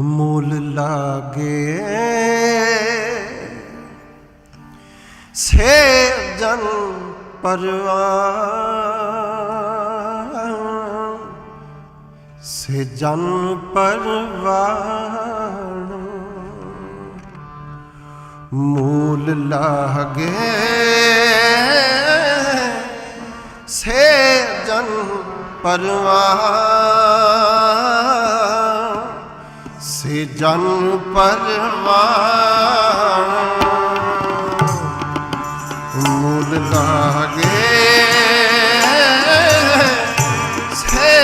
ਮੂਲ ਲਾਗੇ। ਸੇ ਜਨ ਪਰਵਾਨ। ਸੇ ਜਨ ਪਰਵਾਨ। ਮੂਲ ਲਾਗੇ। ਸੇ ਜਨ ਪਰਵਾਨ। ਸੇ ਜਨ ਪਰਵਾਨ ਮੂਲ ਲਾਗੇ ਸੇ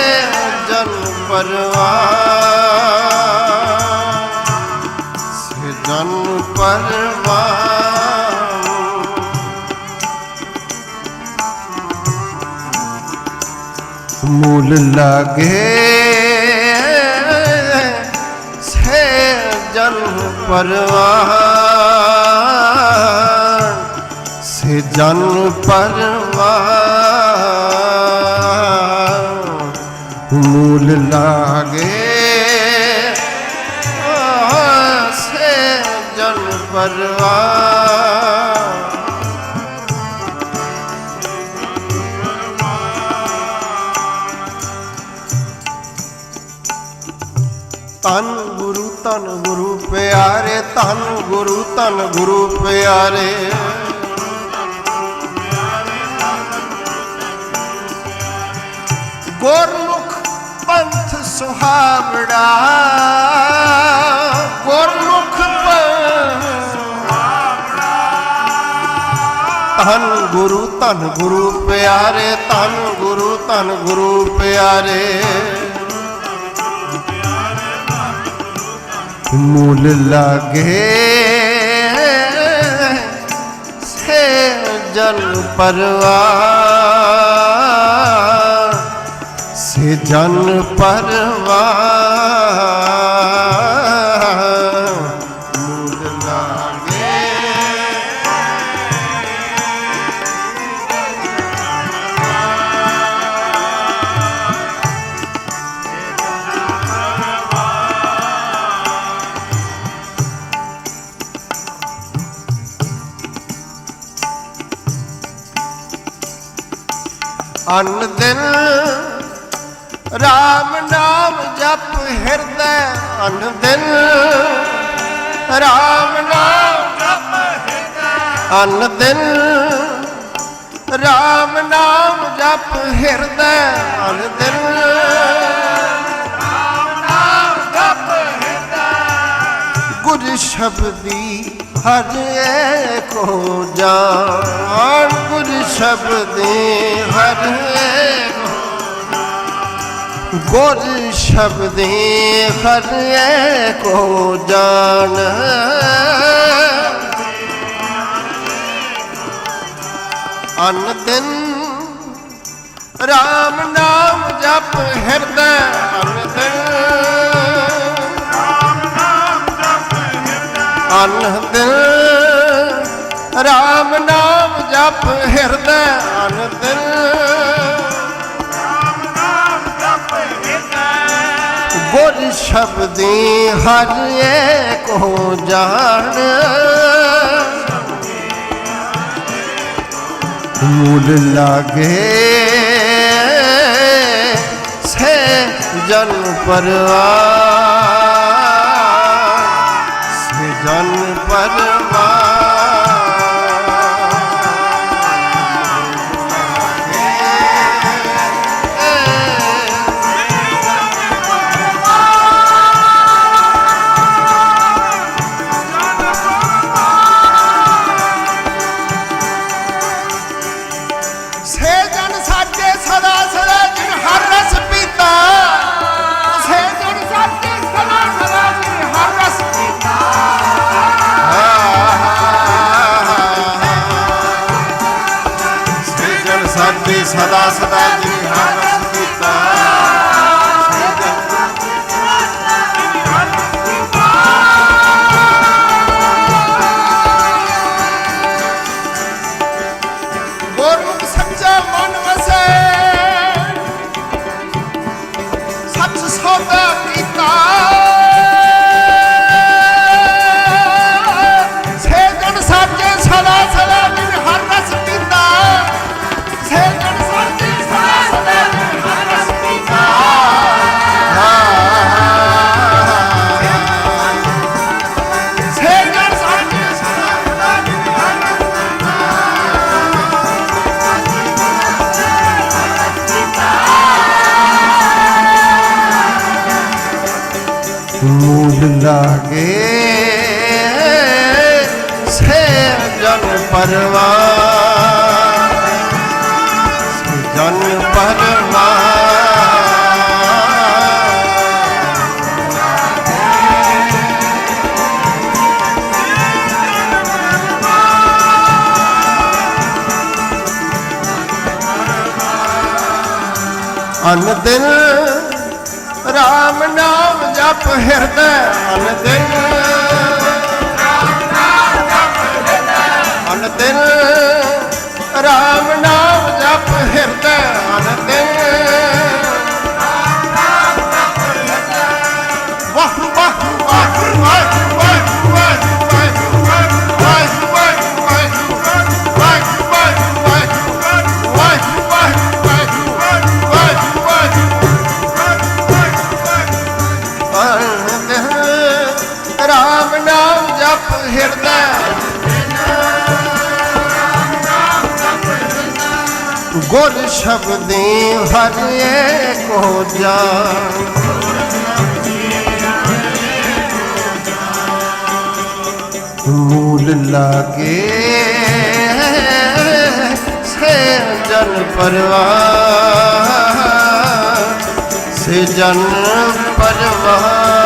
ਜਨ ਪਰਵਾਨ ਸੇ ਜਨ ਪਰਵਾਨ ਮੂਲ ਲਾਗੇ ਜਨ ਪਰਵਾਨ ਸੇ ਜਨ ਪਰਵਾਨ ਮੂਲ ਲਾਗੇ ਸੇ ਜਨ ਪਰਵਾਨ ਗੁਰੂ ਤਨ ਗੁਰੂ ਪਿਆਰੇ ਗੁਰਮੁਖ ਪੰਥ ਸੁਹਾਵੜਾ ਗੁਰਮੁਖ ਪੰਥ ਧੰਨ ਗੁਰੂ ਧੰਨ ਗੁਰੂ ਪਿਆਰੇ ਧੰਨ ਗੁਰੂ ਧੰਨ ਗੁਰੂ ਪਿਆਰੇ ਮੂਲ ਲਾਗੇ ਜਨ ਪਰਵਾਰ ਸੇ ਜਨ ਪਰਵਾਰ। RAM ਨਾਮ ਜਪ ਹਿਰਦੈ ਅਨ ਦਿਨ RAM ਨਾਮ ਜਪ ਹਿਰਦੈ ਅਨ ਦਿਨ RAM ਨਾਮ ਜਪ ਹਿਰਦੈ ਅਨ ਦਿਨ RAM ਨਾਮ ਜਪ ਹਿਰਦੈ। ਗੁਰ ਸ਼ਬਦੀ ਹਰ ਏਕੋ ਜਾਣ। ਗੁਰ ਸ਼ਬਦੀ ਹਰ ਗੁਰ ਸ਼ਬਦੀ ਹਰ ਕੋ ਜਾਣ। ਅਨ ਦਿਨ RAM ਨਾਮ ਜਪ ਹਿਰਦੈ, ਅਨ ਦਿਨ ਅਨ ਦਿਨ RAM ਨਾਮ ਜਪ ਹਿਰਦੈ, ਅਨ ਦਿਨ ਸ਼ਬਦੀ ਹਰ ਏਕੋ ਜਾਣ। ਮੂਲ ਲਾਗੇ ਸੇ ਜਨ ਪਰਵਾਰ। ਸੇ ਜਨ ਪਰਵਾਰ। Radhas ਲਾਗੇ ਸੇ ਜਨ ਪਰਵਾਰ ਸੇ ਜਨ ਪਰਵਾਰ ਅਨ ਦਿਨ ਰਾਮ ਨਾਮ ਜਪ ਹਿਰਦੈ ਅਨ ਦਿਨ ਅਨ ਦਿਨ ਰਾਮ ਨਾਮ ਜਪ ਹਿਰਦੈ ਅਨ ਦਿਨ ਨਾਮ ਹਿਰਦੈ। ਗੁਰ ਸ਼ਬਦੀ ਹਰ ਕੋ ਜਾਨ ਮੂਲ ਲਾਗੇ ਸੇ ਜਨ ਪਰਵਾਰ ਸੇ ਜਨ ਪਰਵਾਰ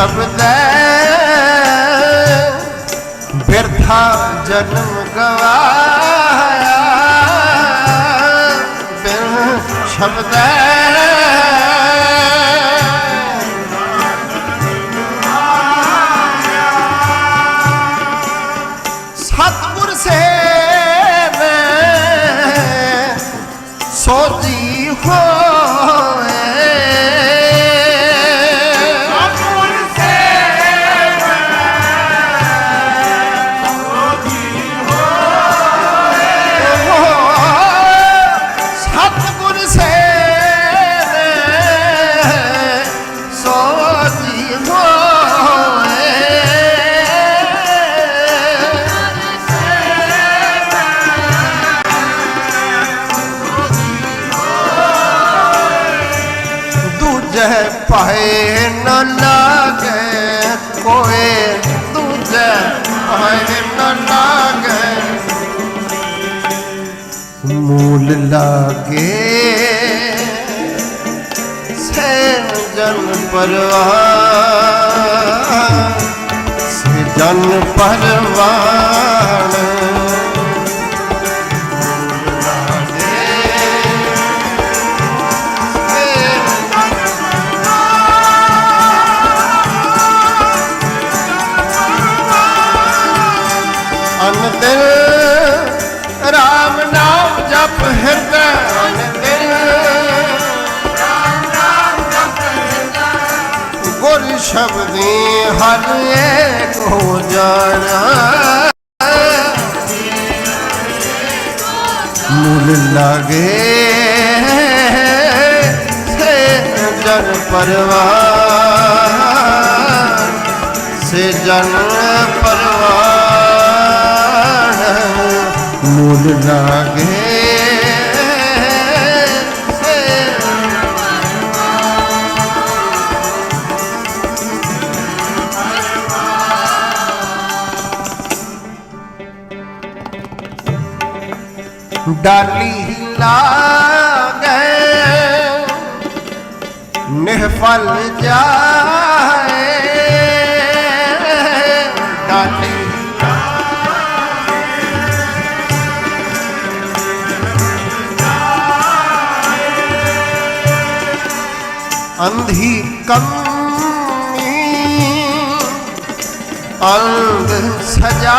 ਬਿਨ ਬਿਰਥਾ ਜਨਮ ਗਵਾਇਆ। ਬਿਨ ਸ਼ਬਦੈ ਸੋਜੀ ਹੋਏ। ਦੂਜੇ ਪਾਏ ਨ ਲਾਗੇ, ਕੋਏ ਦੂਜੇ ਪਾਏ ਨ ਲਾਗੇ। ਮੂਲ ਲਾਗੇ ਸੇ ਜਨ ਪਰਵਾਨ ਸੇ ਜਨ ਪਰਵਾਰ। ਹਰ ਏਕ ਹੋ ਜਾਣਾ। ਮੁੱਲ ਲਾਗੇ ਸੇ ਜਨ ਪਰਵਾਰ ਸੇ ਜਨ ਪਰਵਾਰ ਮੁੱਲ ਲਾਗੇ ਡਾਲੀ ਲਾਗੇ ਨਿਹਫਲ ਜਾਏ। ਡਾਲੀ ਅੰਧੀ ਕੰਮੀ ਅੰਧ ਸਜਾ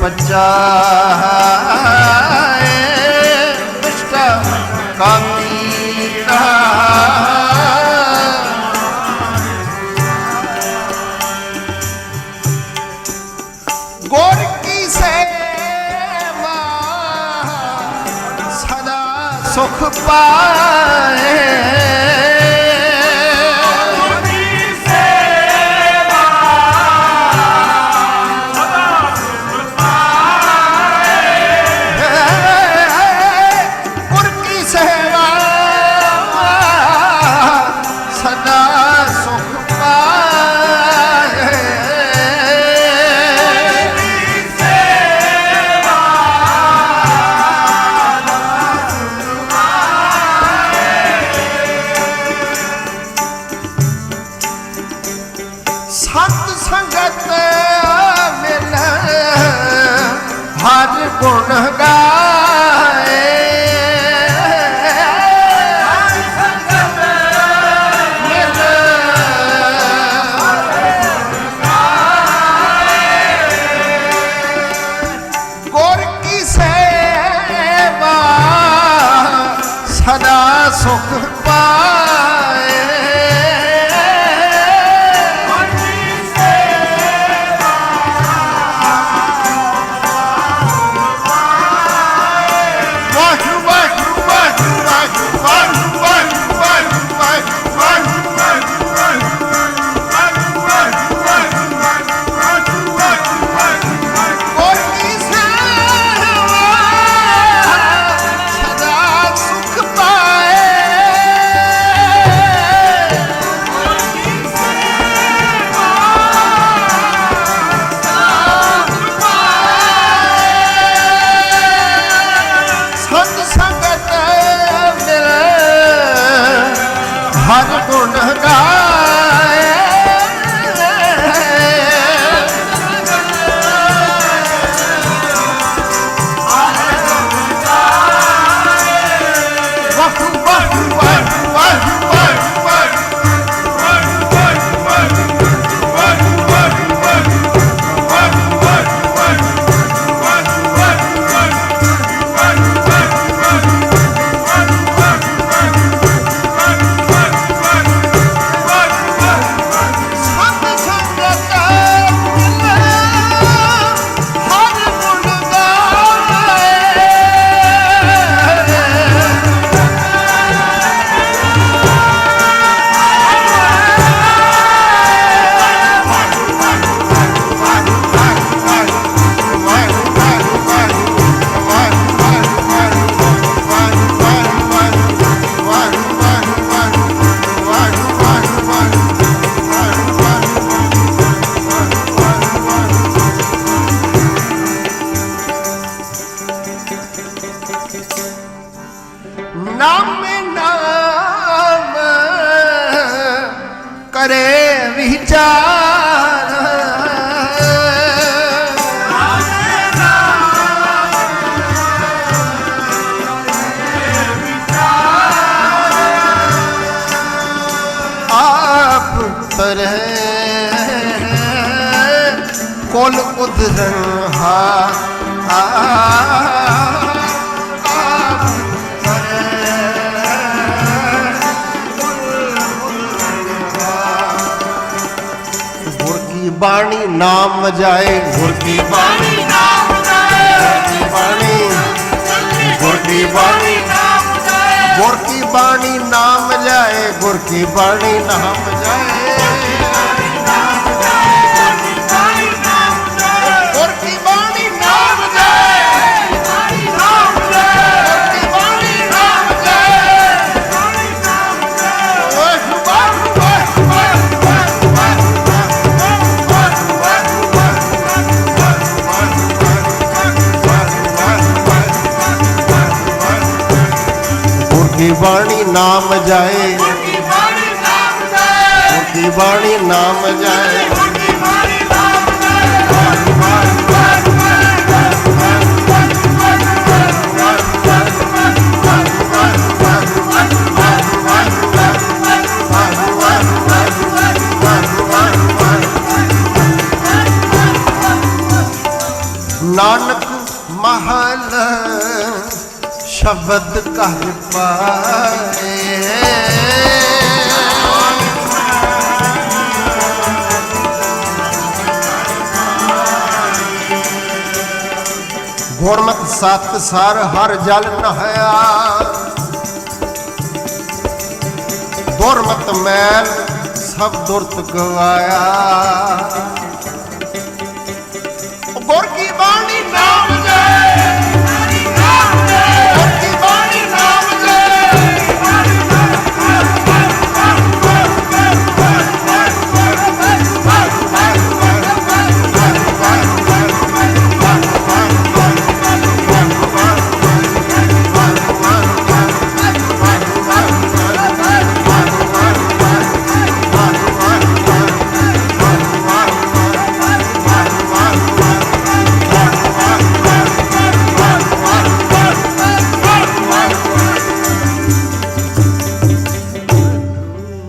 ਬੱਚਾ ਹੈ ਦੁਸ਼ਟਾ ਕਾਮੀ ਕਹਾ ਸੁਖ ਪਾਏ say गुरकी बाणी नाम जाए गुरकी बाणी नाम जाए बाणी गुरकी बाणी बाणी जाए गुरकी बाणी नाम जाए गुरकी बाणी नाम जाए ਕੀ ਬਾਣੀ ਨਾਮ ਜਾਏ। ਕੀ ਬਾਣੀ ਨਾਮ ਜਾਏ। ਕੀ ਬਾਣੀ ਨਾਮ ਜਾਏ। ਸ਼ਬਦ ਕਹਿ ਪਾਏ। ਗੁਰਮਤ ਸਤ ਸਰ ਹਰ ਜਲ ਨਹਾਇਆ। ਦੁਰਮਤ ਮੈਲ ਸਭ ਦੁਰਤ ਗਵਾਇਆ।